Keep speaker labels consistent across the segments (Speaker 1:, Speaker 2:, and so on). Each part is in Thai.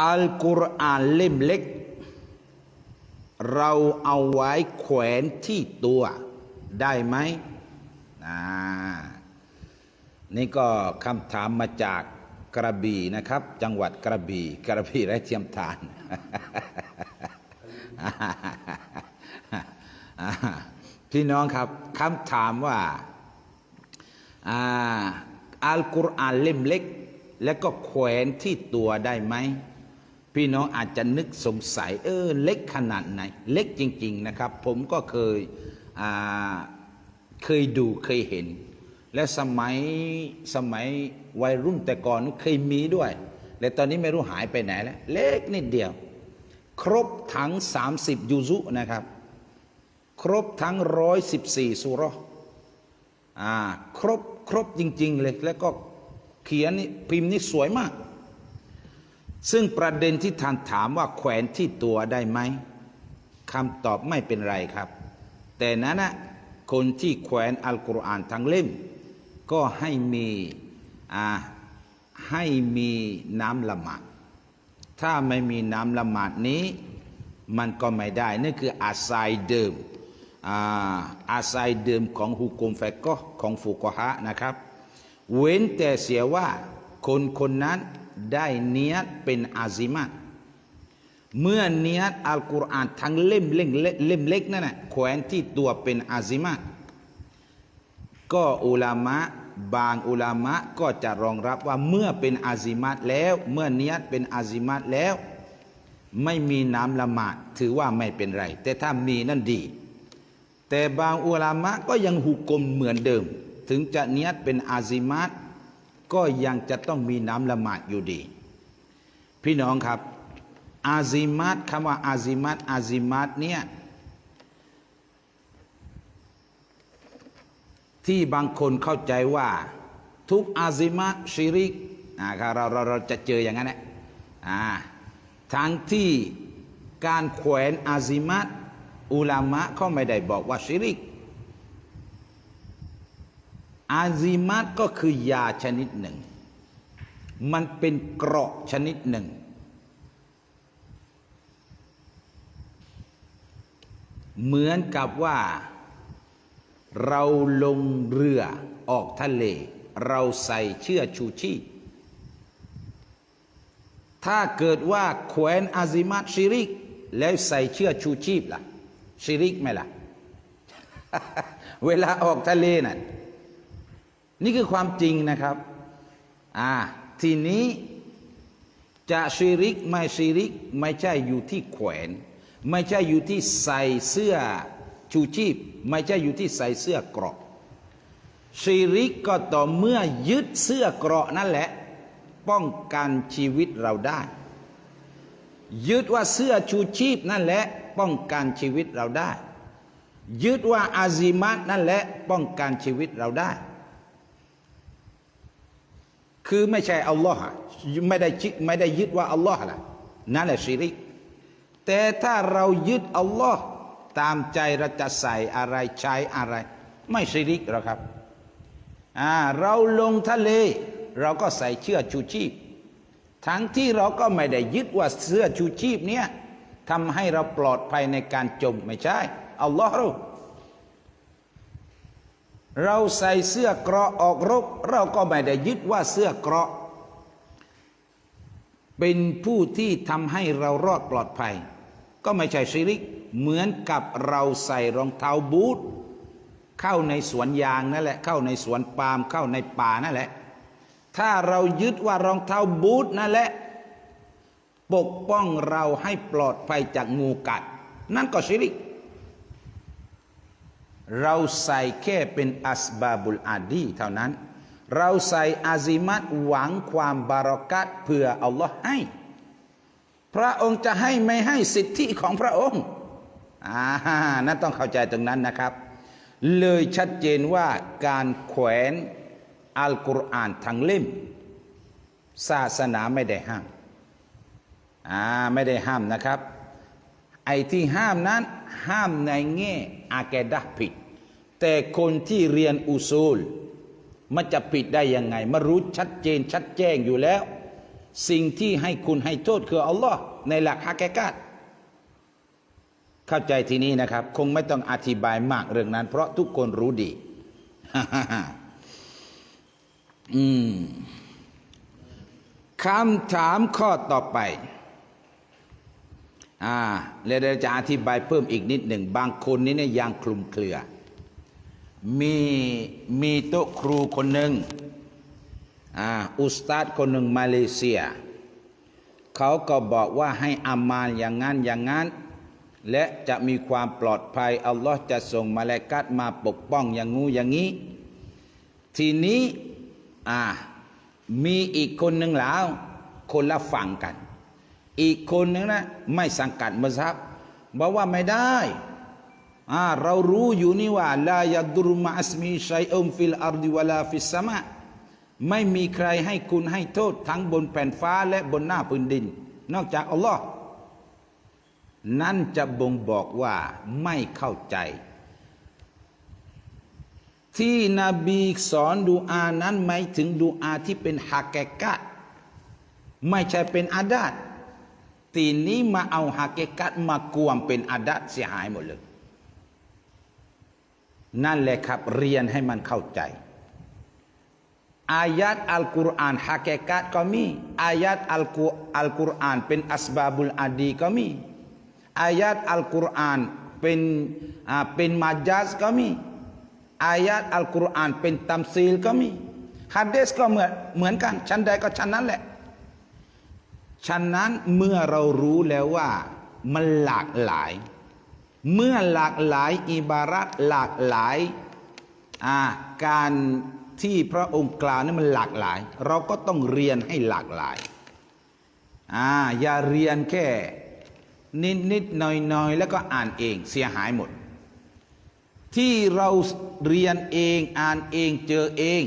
Speaker 1: อัลกุรอานเล่มเล็ก เราเอาไว้แขวนที่ตัวได้ไหมนี่ก็คำถามมาจากกระบี่นะครับ จังหวัดกระบี่กระบี่และเทียมทานพี่น้องครับคำถามว่าอัลกุรอานเล่มเล็ก แล้วก็แขวนที่ตัวได้ไหม พี่น้องอาจจะนึกสงสัย เออเล็กขนาดไหน เล็กจริง ๆนะครับ ผมก็เคยเคยดูเคยเห็น และสมัยสมัยวัยรุ่นแต่ก่อนเคยมีด้วยแต่ตอนนี้ไม่รู้หายไปไหนแล้ว เล็กนิดเดียว ครบทั้ง 30 ยูซุนะครับ ครบทั้ง 114สุรอ่าครบครบจริง ๆ เลย แล้วก็เขียนนี่พิมพ์นี่สวยมาก ซึ่งประเด็นที่ท่านถามว่าแขวนที่ตัวได้ไหมคำตอบไม่เป็นไรครับ แต่นั้นนะคนที่แขวนอัลกุรอานทั้งเล่ม ก็ให้มีให้มีน้ำละหมาดถ้าไม่มีน้ำละหมาดนี้ มันก็ไม่ได้นั่นคืออาศัยเดิมอาอาศัยเดิมของฮุกุมแฟกก็ของฟุกฮะนะครับ เว้นแต่เสียว่าคนคนนั้น ได้เนียดเป็นอาซิมาตเมื่อเนียดอัลกุรอานทั้งเล่มเล่มเล่มเล็กนั่นนะแขวนที่ตัวเป็นอาซิมาตก็อุลามะบางอุลามะก็จะรองรับว่าเมื่อเป็นอาซิมัตแล้ว เมื่อเนียดเป็นอาซิมัตแล้ว ไม่มีน้ำละหมาดถือว่าไม่เป็นไร แต่ถ้ามีนั่นดี แต่บางอุลามะก็ยังหุกกลมเหมือนเดิม ถึงจะเนียดเป็นอาซิมัต ก็ยังจะต้องมีน้ำละหมาดอยู่ดี พี่น้องครับ อาซิมัตคำว่าอาซิมัตอาซิมัตเนี่ยที่บางคนเข้าใจว่าทุกอาซิมะชิริกนะครับเราเราเราจะเจออย่างนั้นแหละทั้งที่การแขวนอาซิมัตอุลามะเขาไม่ได้บอกว่าชิริก อาซิมัตก็คือยาชนิดหนึ่ง มันเป็นเกราะชนิดหนึ่ง เหมือนกับว่า เราลงเรือออกทะเล เราใส่เชือกชูชีพถ้าเกิดว่าแขวนอาซิมัตชิริก แล้วใส่เชือกชูชีพล่ะ ชิริกไหมล่ะ เวลาออกทะเลนั่น นี่คือความจริงนะครับ อ่า ทีนี้จะชิริกไม่ชิริกไม่ใช่อยู่ที่แขวน ไม่ใช่อยู่ที่ใส่เสื้อชูชีพ ไม่ใช่อยู่ที่ใส่เสื้อเกราะชิริกก็ต่อเมื่อยึดเสื้อเกราะนั่นแหละ ป้องกันชีวิตเราได้ ยึดว่าเสื้อชูชีพนั่นแหละ ป้องกันชีวิตเราได้ ยึดว่าอาซิมัตนั่นแหละ ป้องกันชีวิตเราได้ คือไม่ใช่อัลลอฮ์อะไม่ได้ไม่ได้ยึดว่าอัลลอฮ์ละนั่นแหละชิริก แต่ถ้าเรายึดอัลลอฮ์ตามใจเราจะใส่อะไรใช้อะไร ไม่ชิริกหรอกครับอ่าเราลงทะเล เราก็ใส่เชือกชูชีพ ทั้งที่เราก็ไม่ได้ยึดว่าเสื้อชูชีพเนี้ยทำให้เราปลอดภัยในการจมไม่ใช่อัลลอฮ์รู้ เราใส่เสื้อเกราะออกรบ เราก็ไม่ได้ยึดว่าเสื้อเกราะ เป็นผู้ที่ทำให้เรารอดปลอดภัย ก็ไม่ใช่ชิริก เหมือนกับเราใส่รองเท้าบูทเข้าในสวนยางนั่นแหละ เข้าในสวนปาล์มเข้าในป่านั่นแหละ ถ้าเรายึดว่ารองเท้าบูทนั่นแหละ ปกป้องเราให้ปลอดภัยจากงูกัด นั่นก็ชิริก เราใส่แค่เป็นอัสบาบุลอาดีเท่านั้น เราใส่อาซิมัตหวังความบารอกัตเพื่ออัลลอฮ์ให้ พระองค์จะให้ไม่ให้สิทธิของพระองค์อ่านั่นต้องเข้าใจตรงนั้นนะครับ เลยชัดเจนว่าการแขวนอัลกุรอานทั้งเล่ม ศาสนาไม่ได้ห้ามอ่าไม่ได้ห้ามนะครับ ไอ้ที่ห้ามนั้นห้ามในแง่อาแกดะผิด แต่คนที่เรียนอุซูล มันจะผิดได้ยังไงมารู้ชัดเจนชัดแจ้งอยู่แล้ว สิ่งที่ให้คุณให้โทษคืออัลลอฮ์ในหลักฮะแกกาตเข้าใจทีนี้นะครับ คงไม่ต้องอธิบายมากเรื่องนั้น เพราะทุกคนรู้ดีอืมคำถามข้อต่อไป อ่าแล้วเราจะอธิบายเพิ่มอีกนิดหนึ่ง บางคนนี่เนี่ยยังคลุมเครือ มีมีโต๊ะครูคนหนึ่งอ่าอุสตาดคนหนึ่งมาเลเซีย เขาก็บอกว่าให้อามาลอย่างนั้นอย่างนั้น และจะมีความปลอดภัย อัลลอฮ์จะส่งมาลกัดมาปกป้องอย่างงูอย่างนี้ ทีนี้อ่ามีอีกคนหนึ่งแล้ว คนละฝั่งกัน อีกคนนึงนะไม่สังกัดมัสฮับบอกว่าไม่ได้อ่าเรารู้อยู่นี่ว่าลายดุรุมาอัสมีชัยอุมฟิลอาร์ดิวลาฟิสมะไม่มีใครให้คุณให้โทษทั้งบนแผ่นฟ้าและบนหน้าพื้นดิน นอกจากอัลลอฮ์นั่นจะบ่งบอกว่าไม่เข้าใจ ที่นบีสอนดูอานั้นหมายถึงดูอาที่เป็นฮักแกกะ ไม่ใช่เป็นอาดาต ทีนี้มาเอาฮักแกกะมากวมเป็นอาดาตเสียหายหมดเลย นั่นแหละครับ เรียนให้มันเข้าใจ อายัดอัลกุรอานฮักแกกะก็มีอายัดอัลกุอัลกุรอานเป็นอัสบาบุลอาดีก็มีอายัดอัลกุรอานเป็นอ่าเป็นมาจัสก็มีอายัดอัลกุรอานเป็นตัมซีลก็มีฮัดเดสก็เหมือนเหมือนกันชั้นใดก็ชั้นนั้นแหละ ฉะนั้นเมื่อเรารู้แล้วว่ามันหลากหลาย เมื่อหลากหลายอิบารัตหลากหลายาการที่พระองค์กล่าวนั้นมันหลากหลาย เราก็ต้องเรียนให้หลากหลายอ่าอย่าเรียนแค่นิดนิดหน่อยหน่อยแล้วก็อ่านเองเสียหายหมด ที่เราเรียนเองอ่านเองเจอเอง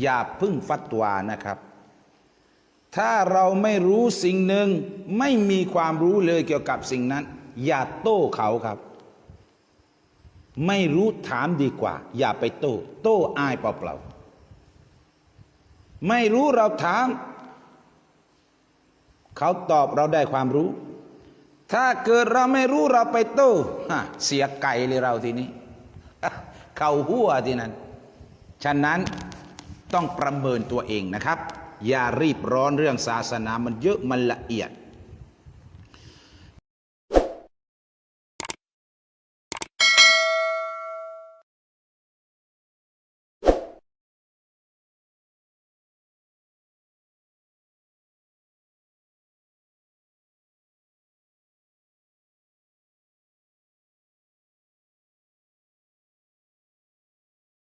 Speaker 1: อย่าพึ่งฟัตวานะครับ ถ้าเราไม่รู้สิ่งหนึ่ง ไม่มีความรู้เลยเกี่ยวกับสิ่งนั้น อย่าโต้เขาครับ ไม่รู้ถามดีกว่า อย่าไปโต้ โต้อายเปล่าๆไม่รู้เราถาม เขาตอบเราได้ความรู้ ถ้าเกิดเราไม่รู้เราไปโต้เสียไก่เลยเราทีนี้ เขาหัวทีนั้น ฉะนั้นต้องประเมินตัวเองนะครับ อย่ารีบร้อนเรื่องศาสนามันเยอะมันละเอียด